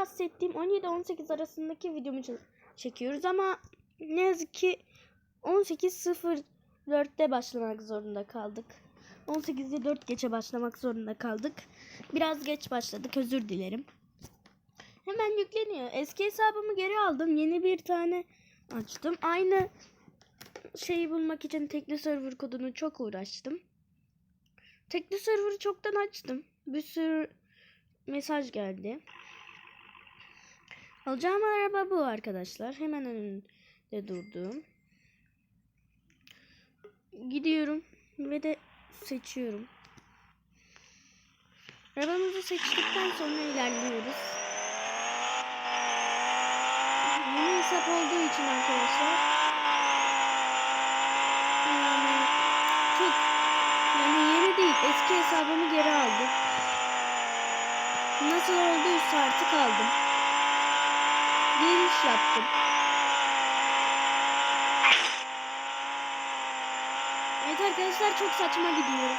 bahsettiğim 17-18 arasındaki videomu çekiyoruz ama ne yazık ki 18.04'te başlamak zorunda kaldık. 18'de 4 geçe başlamak zorunda kaldık. Biraz geç başladık özür dilerim. Hemen yükleniyor. Eski hesabımı geri aldım. Yeni bir tane açtım. Aynı şeyi bulmak için tekli server kodunu çok uğraştım. Tekli server'ı çoktan açtım. Bir sürü mesaj geldi. Alacağım araba bu arkadaşlar. Hemen önünde durduğum. Gidiyorum ve de seçiyorum. Arabamızı seçtikten sonra ilerliyoruz. Yeni hesap olduğu için arkadaşlar yani çok yani yeni değil eski hesabımı geri aldım. Nasıl olduysa artık aldım. Giriş yaptım. Evet arkadaşlar çok saçma gidiyor.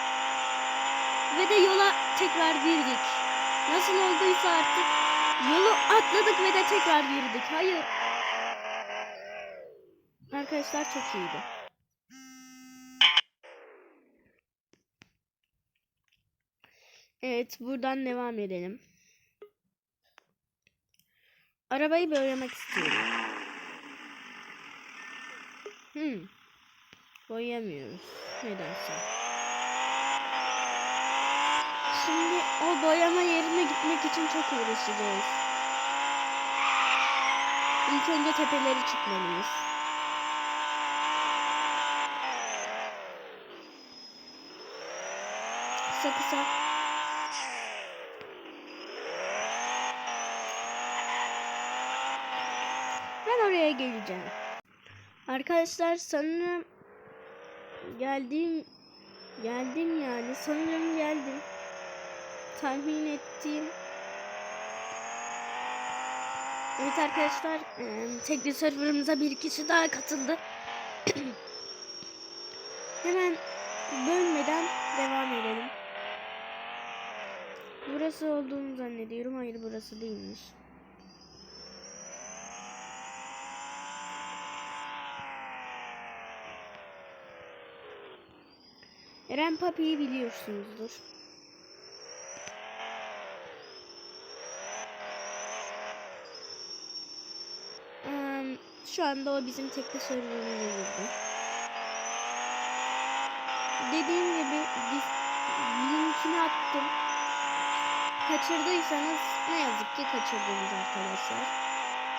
Ve de yola tekrar girdik. Nasıl olduysa artık yolu atladık ve de tekrar girdik. Hayır. Arkadaşlar çok iyiydi. Evet buradan devam edelim. Arabayı boyamak istiyorum. Hmm. Boyayamıyoruz. Nedense. Şimdi o boyama yerine gitmek için çok uğraşacağız. İlk önce tepeleri çıkmalıyız. Kısa kısa. Ben oraya geleceğim. Arkadaşlar sanırım geldim geldim yani sanırım geldim. Tahmin ettiğim Evet arkadaşlar eee, tekli serverımıza bir kişi daha katıldı. Hemen bölmeden devam edelim. Burası olduğunu zannediyorum. Hayır burası değilmiş. Eren Papi'yi biliyorsunuzdur. Şu anda o bizim tekli serverımıza girdi. Dediğim gibi linkini attım. Kaçırdıysanız ne yazık ki kaçırdınız arkadaşlar.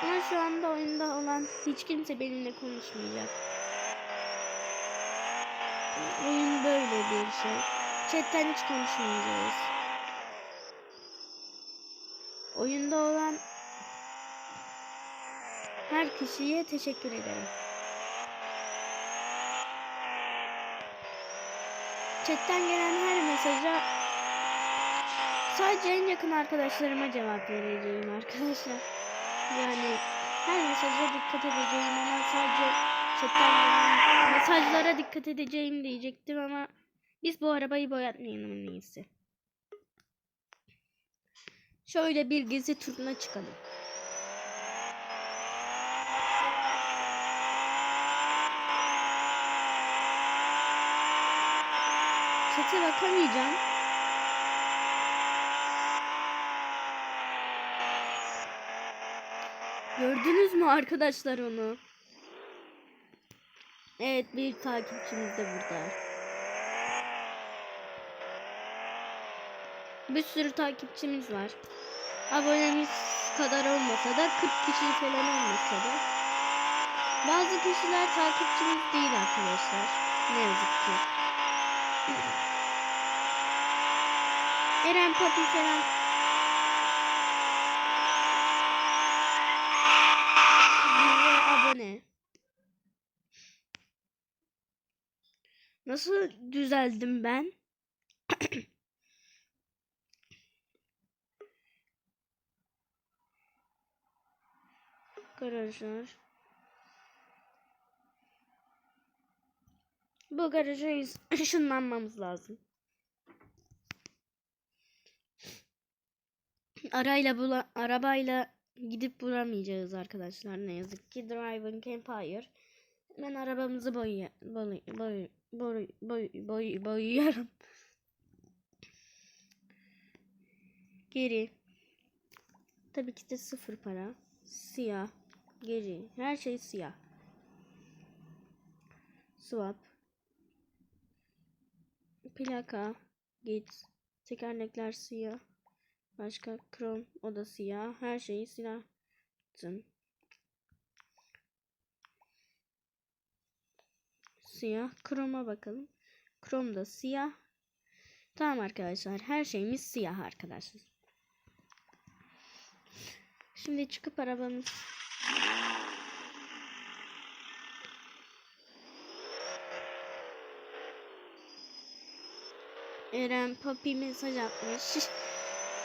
Ama şu anda oyunda olan hiç kimse benimle konuşmayacak. Oyun. Chatten hiç konuşmayacağız. Oyunda olan her kişiye teşekkür ederim. Chatten gelen her mesaja sadece en yakın arkadaşlarıma cevap vereceğim arkadaşlar. Yani her mesaja dikkat edeceğim ama sadece chatten gelen mesajlara dikkat edeceğim diyecektim ama biz bu arabayı boyatmayalım en iyisi. Şöyle bir gezi turuna çıkalım. Çete bakamayacağım. Gördünüz mü arkadaşlar onu? Evet bir takipçimiz de burada. Bir sürü takipçimiz var. Abonemiz kadar olmasa da 40 kişi falan olmasa da. Bazı kişiler takipçimiz değil arkadaşlar. Ne yazık ki. Eren Papi falan abone. Nasıl düzeldim ben? Garajlar. Bu garaja ışınlanmamız lazım. arayla bula, arabayla gidip bulamayacağız arkadaşlar ne yazık ki. Driving Empire. Ben arabamızı boy boy boy boy boy boy boyuyorum. Geri. Tabii ki de sıfır para. Siyah. Geri. Her şey siyah. Swap. Plaka. Git. Tekerlekler siyah. Başka krom. O da siyah. Her şeyi siyah. Siyah. Kroma bakalım. Krom da siyah. Tamam arkadaşlar. Her şeyimiz siyah arkadaşlar. Şimdi çıkıp arabamız Eren Papi mesaj atmış.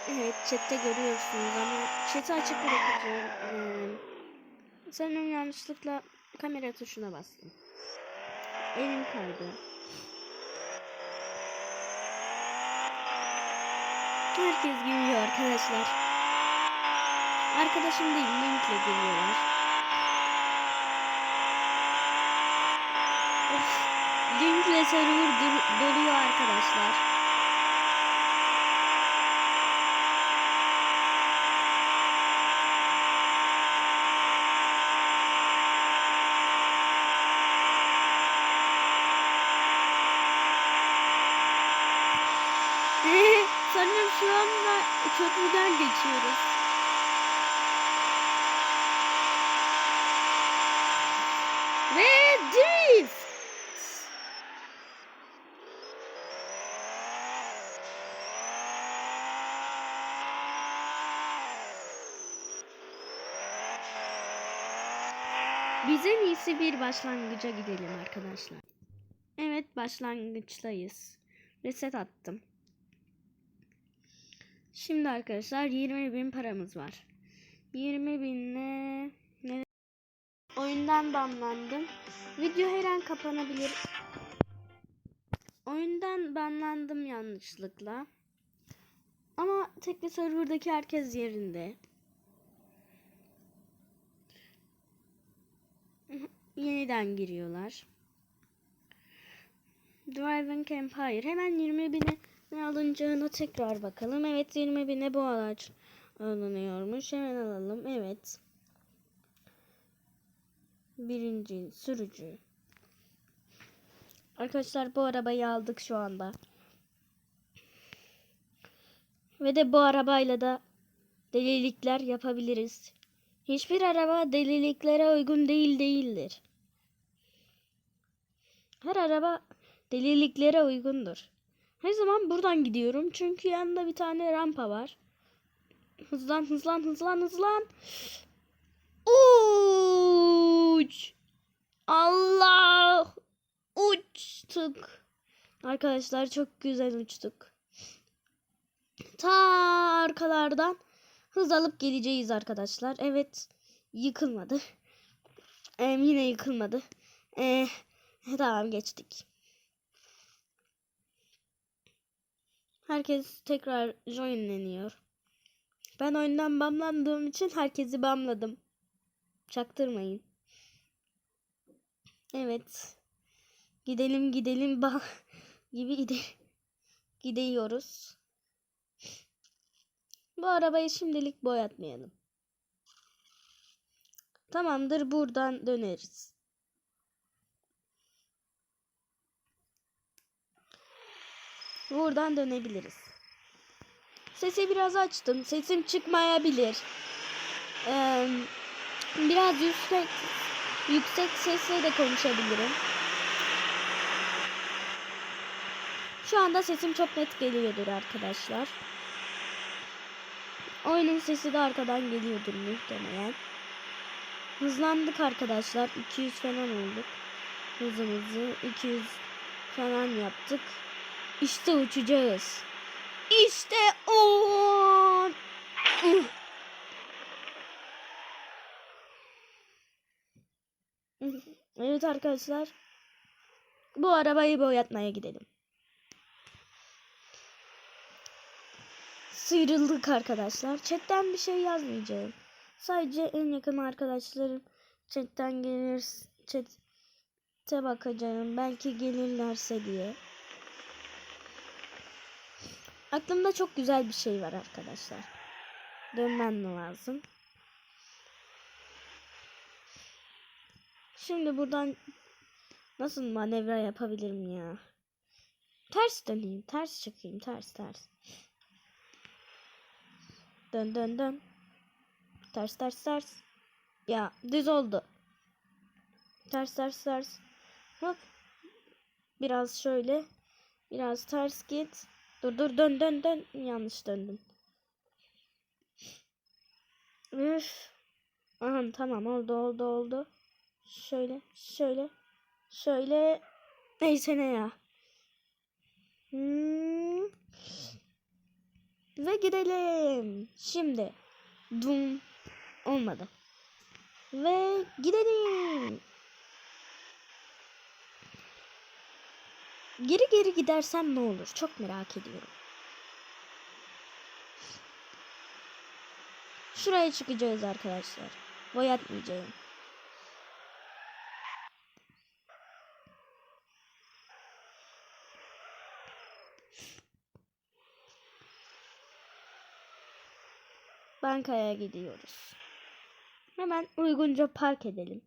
Evet chatte görüyorsunuz ama chat'i açık bırakacağım. Ee, sanırım yanlışlıkla kamera tuşuna bastım. Elim kaydı. Herkes geliyor arkadaşlar. Arkadaşım değil linkle geliyorlar. Of, linkle server doluyor arkadaşlar. Sanırım şu anda köprüden geçiyoruz. Ve drift. İyisi bir başlangıca gidelim arkadaşlar. Evet başlangıçtayız. Reset attım. Şimdi arkadaşlar 20 bin paramız var. 20 binle ne? Oyundan banlandım. Video her an kapanabilir. Oyundan banlandım yanlışlıkla. Ama tekli serverdaki herkes yerinde. Yeniden giriyorlar. Driving Empire. Hemen 20 bine ne alınacağına tekrar bakalım. Evet 20 bine bu araç alınıyormuş. Hemen alalım. Evet. Birinci sürücü. Arkadaşlar bu arabayı aldık şu anda. Ve de bu arabayla da delilikler yapabiliriz. Hiçbir araba deliliklere uygun değil değildir. Her araba deliliklere uygundur. Her zaman buradan gidiyorum çünkü yanında bir tane rampa var. Hızlan hızlan hızlan hızlan. Uç. Allah. Uçtuk. Arkadaşlar çok güzel uçtuk. Ta arkalardan hız alıp geleceğiz arkadaşlar. Evet yıkılmadı. Ee, yine yıkılmadı. Ee, tamam geçtik. Herkes tekrar joinleniyor. Ben oyundan bamlandığım için herkesi bamladım. Çaktırmayın. Evet. Gidelim gidelim ba gibi gide gidiyoruz. Bu arabayı şimdilik boyatmayalım. Tamamdır buradan döneriz. Buradan dönebiliriz. Sesi biraz açtım. Sesim çıkmayabilir. Ee, biraz yüksek yüksek sesle de konuşabilirim. Şu anda sesim çok net geliyordur arkadaşlar. Oyunun sesi de arkadan geliyordur muhtemelen. Hızlandık arkadaşlar. 200 falan olduk. Hızımızı 200 falan yaptık. İşte uçacağız. İşte o. Evet arkadaşlar. Bu arabayı boyatmaya gidelim. sıyrıldık arkadaşlar. Chatten bir şey yazmayacağım. Sadece en yakın arkadaşlarım chatten gelir chat'e bakacağım. Belki gelirlerse diye. Aklımda çok güzel bir şey var arkadaşlar. Dönmem lazım. Şimdi buradan nasıl manevra yapabilirim ya? Ters döneyim, ters çıkayım, ters ters. Dön dön dön. Ters ters ters. Ya düz oldu. Ters ters ters. Bak. Biraz şöyle. Biraz ters git. Dur dur dön dön dön. Yanlış döndüm. Üf. Aha tamam oldu oldu oldu. Şöyle şöyle. Şöyle. Neyse ne ya. Hmm. Ve gidelim. Şimdi. Dum. Olmadı. Ve gidelim. Geri geri gidersem ne olur? Çok merak ediyorum. Şuraya çıkacağız arkadaşlar. Boyatmayacağım. Bankaya gidiyoruz. Hemen uygunca park edelim.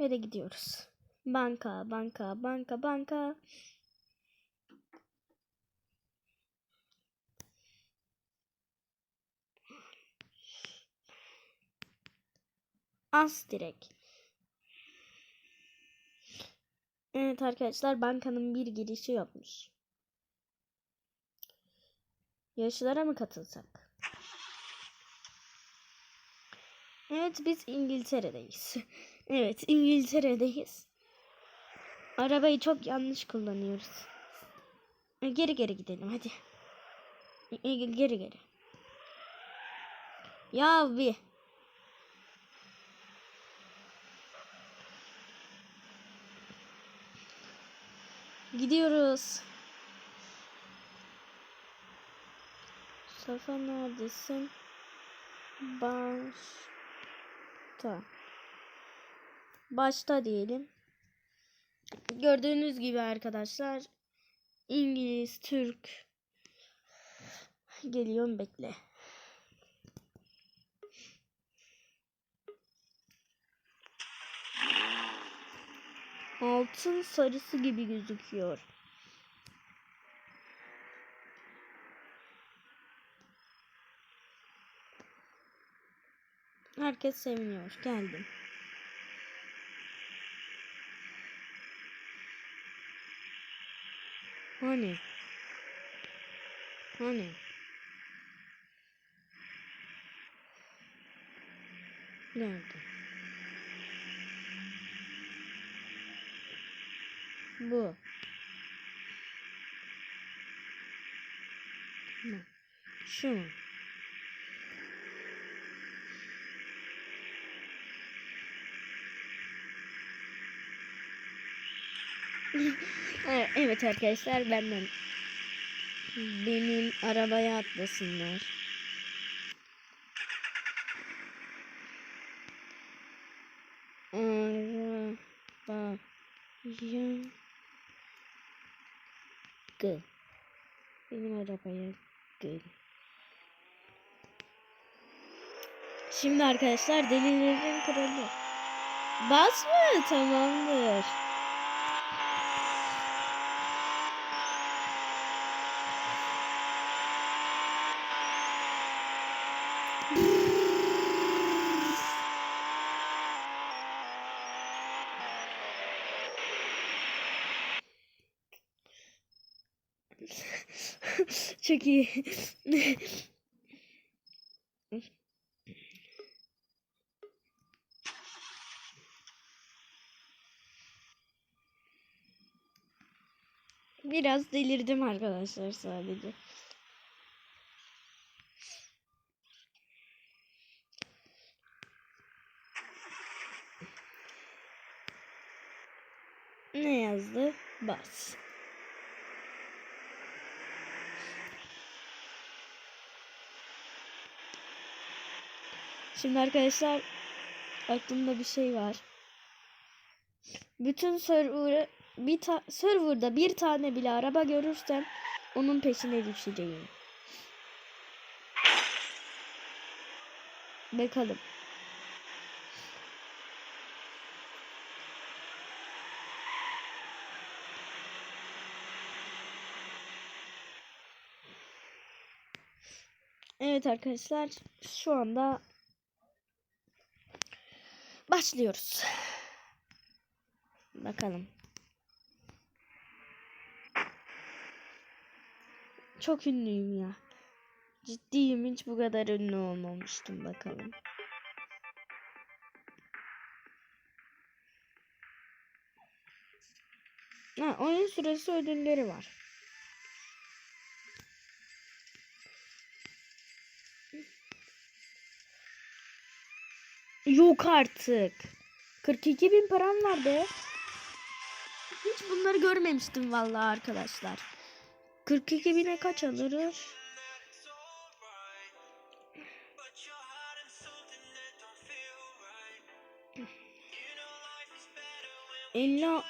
De gidiyoruz. Banka, banka, banka, banka. As direkt. Evet arkadaşlar bankanın bir girişi yokmuş. Yarışlara mı katılsak? Evet biz İngiltere'deyiz. evet İngiltere'deyiz. Arabayı çok yanlış kullanıyoruz. E, Geri geri gidelim hadi. E, Geri geri. Ya bir. Gidiyoruz. Safa neredesin? Başta. Başta diyelim. Gördüğünüz gibi arkadaşlar İngiliz, Türk geliyorum bekle. Altın sarısı gibi gözüküyor. Herkes seviniyor. Geldim. Hani? Hani? Nerede? Bu. Ne? Şu mu? Evet, Evet arkadaşlar benden benim arabaya atlasınlar. Arabaya gel. Benim arabaya gel. Şimdi arkadaşlar delilerin kralı. Bas mı? Tamamdır. Çok iyi. Biraz delirdim arkadaşlar sadece. Ne yazdı? Bas. Şimdi arkadaşlar aklımda bir şey var. Bütün server'ı bir ta server'da bir tane bile araba görürsem onun peşine düşeceğim. Bakalım. Evet arkadaşlar şu anda başlıyoruz. Bakalım. Çok ünlüyüm ya. Ciddiyim hiç bu kadar ünlü olmamıştım bakalım. Ha, oyun süresi ödülleri var. Yok artık. 42 bin param var be. Hiç bunları görmemiştim vallahi arkadaşlar. 42 bine kaç alırız? Elli,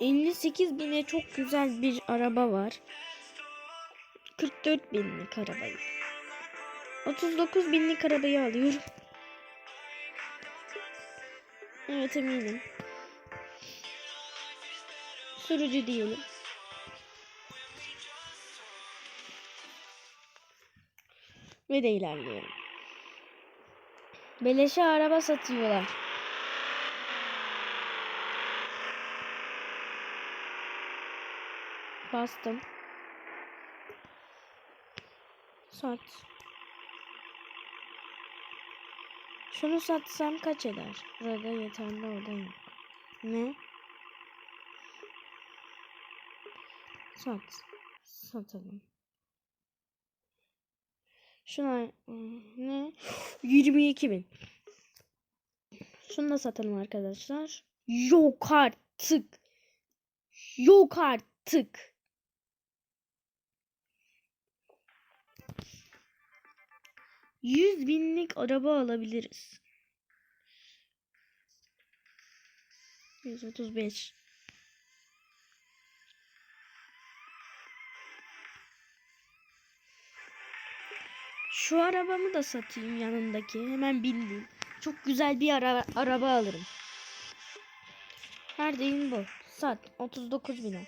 58 bine çok güzel bir araba var. 44 binlik arabayı. 39 binlik arabayı alıyorum. Evet eminim. Sürücü diyelim. Ve de ilerliyorum. Beleşe araba satıyorlar. Bastım. Sat. Şunu satsam kaç eder? Burada yeterli oda yok. Ne? Sat. Satalım. Şuna ne? 22 bin. Şunu da satalım arkadaşlar. Yok artık. Yok artık. Yüz binlik araba alabiliriz. 135. Şu arabamı da satayım yanındaki. Hemen bindim. Çok güzel bir ara araba alırım. Neredeyim bu? Sat. 39 bine.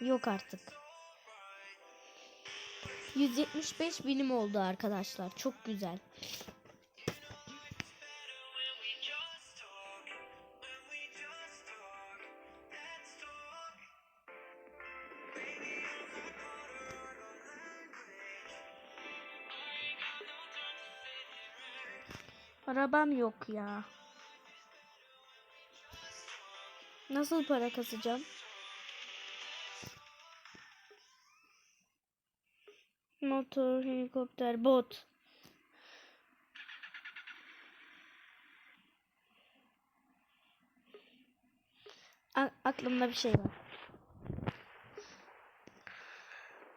Yok artık. 175 binim oldu arkadaşlar. Çok güzel. Arabam yok ya. Nasıl para kasacağım? Motor, helikopter, bot. A- aklımda bir şey var.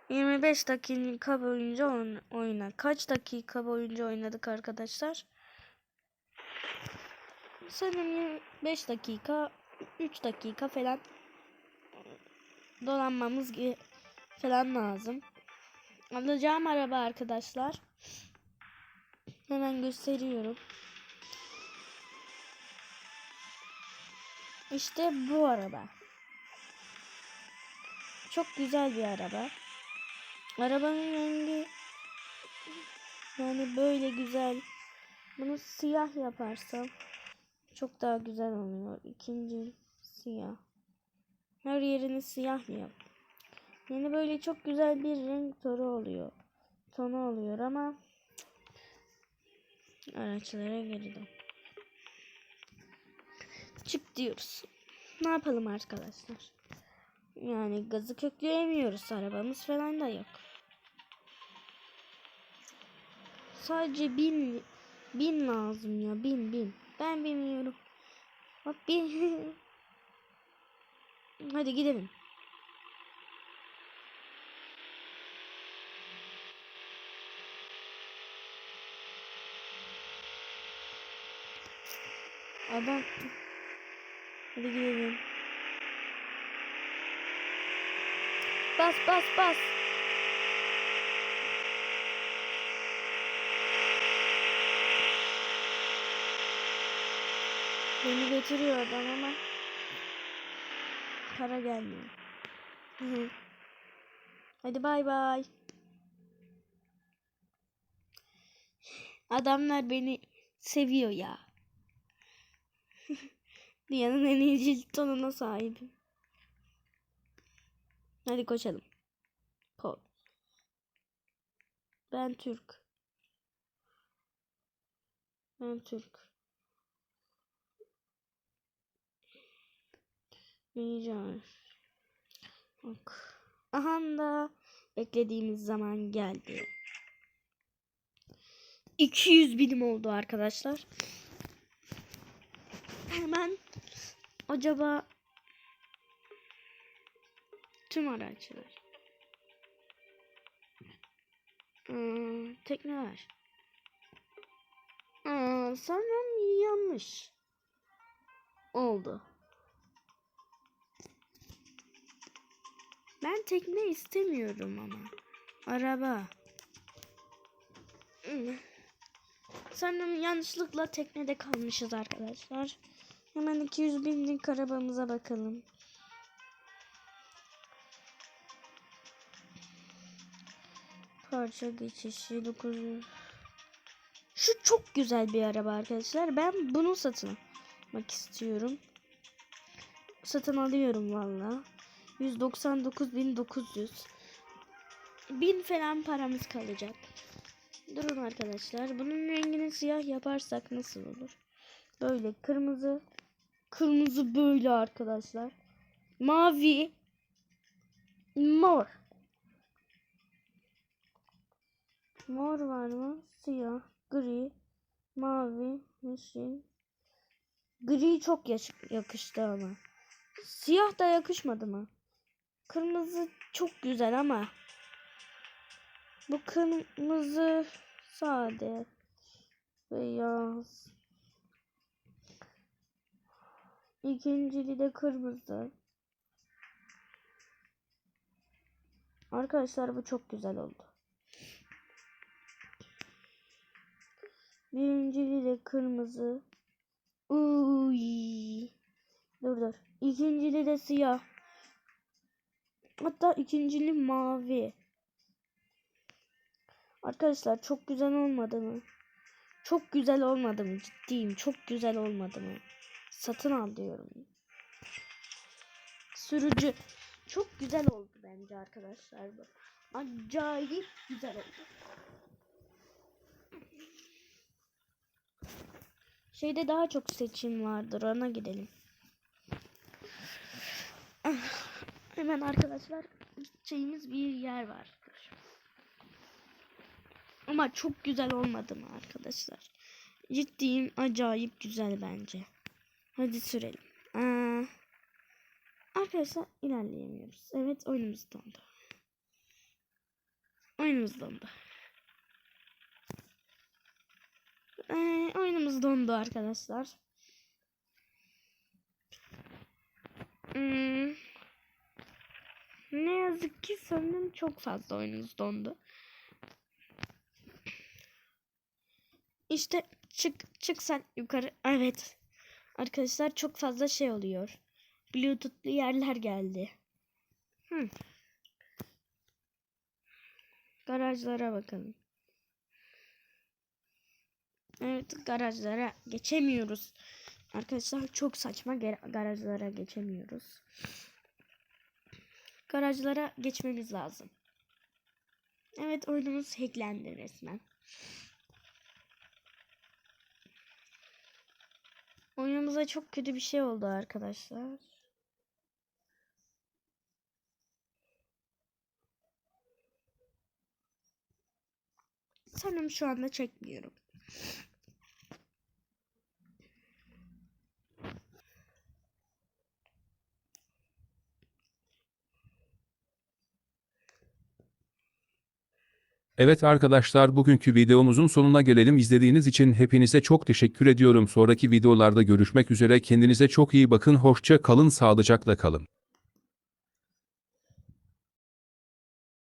25 dakika boyunca oyn- oyna. Kaç dakika boyunca oynadık arkadaşlar? Sanırım 5 dakika, 3 dakika falan dolanmamız falan lazım. Alacağım araba arkadaşlar. Hemen gösteriyorum. İşte bu araba. Çok güzel bir araba. Arabanın rengi yani böyle güzel. Bunu siyah yaparsam çok daha güzel oluyor. İkinci siyah. Her yerini siyah yap. Yani böyle çok güzel bir renk tonu oluyor. Tonu oluyor ama araçlara geri. Çık diyoruz. Ne yapalım arkadaşlar? Yani gazı kökleyemiyoruz. Arabamız falan da yok. Sadece bin bin lazım ya. Bin bin. Ben bilmiyorum. Bak bin. Hadi gidelim. Adam. Hadi gidelim. Bas bas bas. Beni götürüyor adam ama para gelmiyor. Hadi bay bay. Adamlar beni seviyor ya. Dünyanın en iyi cilt tonuna sahibim. Hadi koşalım. Ko. Ben Türk. Ben Türk. Yiyeceğim. Bak. Aha da beklediğimiz zaman geldi. 200 binim oldu arkadaşlar. Hemen acaba tüm araçlar. Hmm, tekneler. Aa, sanırım yanlış oldu. Ben tekne istemiyorum ama. Araba. Hmm. Sanırım yanlışlıkla teknede kalmışız arkadaşlar. Hemen 200 binlik arabamıza bakalım. Parça geçişi 900. Şu çok güzel bir araba arkadaşlar. Ben bunu satın almak istiyorum. Satın alıyorum valla. 199.900 bin falan paramız kalacak. Durun arkadaşlar. Bunun rengini siyah yaparsak nasıl olur? Böyle kırmızı. Kırmızı böyle arkadaşlar. Mavi. Mor. Mor var mı? Siyah. Gri. Mavi. Yeşil. Gri çok yakıştı ama. Siyah da yakışmadı mı? Kırmızı çok güzel ama. Bu kırmızı sade. Beyaz. İkincili de kırmızı. Arkadaşlar bu çok güzel oldu. Birincili de kırmızı. Uy. Dur dur. İkincili de siyah. Hatta ikincili mavi. Arkadaşlar çok güzel olmadı mı? Çok güzel olmadı mı? Ciddiyim. Çok güzel olmadı mı? Satın al diyorum. Sürücü. Çok güzel oldu bence arkadaşlar. Acayip güzel oldu. Şeyde daha çok seçim vardır. Ona gidelim. Hemen arkadaşlar gideceğimiz bir yer var. Ama çok güzel olmadı mı arkadaşlar? Ciddiyim acayip güzel bence. Hadi sürelim. Aa, arkadaşlar ilerleyemiyoruz. Evet oyunumuz dondu. Oyunumuz dondu. Ee, oyunumuz dondu arkadaşlar. Hmm. Ne yazık ki sanırım çok fazla oyunumuz dondu. İşte çık çık sen yukarı. Evet. Arkadaşlar çok fazla şey oluyor. Bluetooth'lu yerler geldi. Hmm. Garajlara bakalım. Evet garajlara geçemiyoruz. Arkadaşlar çok saçma garajlara geçemiyoruz. Garajlara geçmemiz lazım. Evet oyunumuz hacklendi resmen. Oyunumuza çok kötü bir şey oldu arkadaşlar. Sanırım şu anda çekmiyorum. Evet arkadaşlar bugünkü videomuzun sonuna gelelim. İzlediğiniz için hepinize çok teşekkür ediyorum. Sonraki videolarda görüşmek üzere. Kendinize çok iyi bakın. Hoşça kalın, sağlıcakla kalın.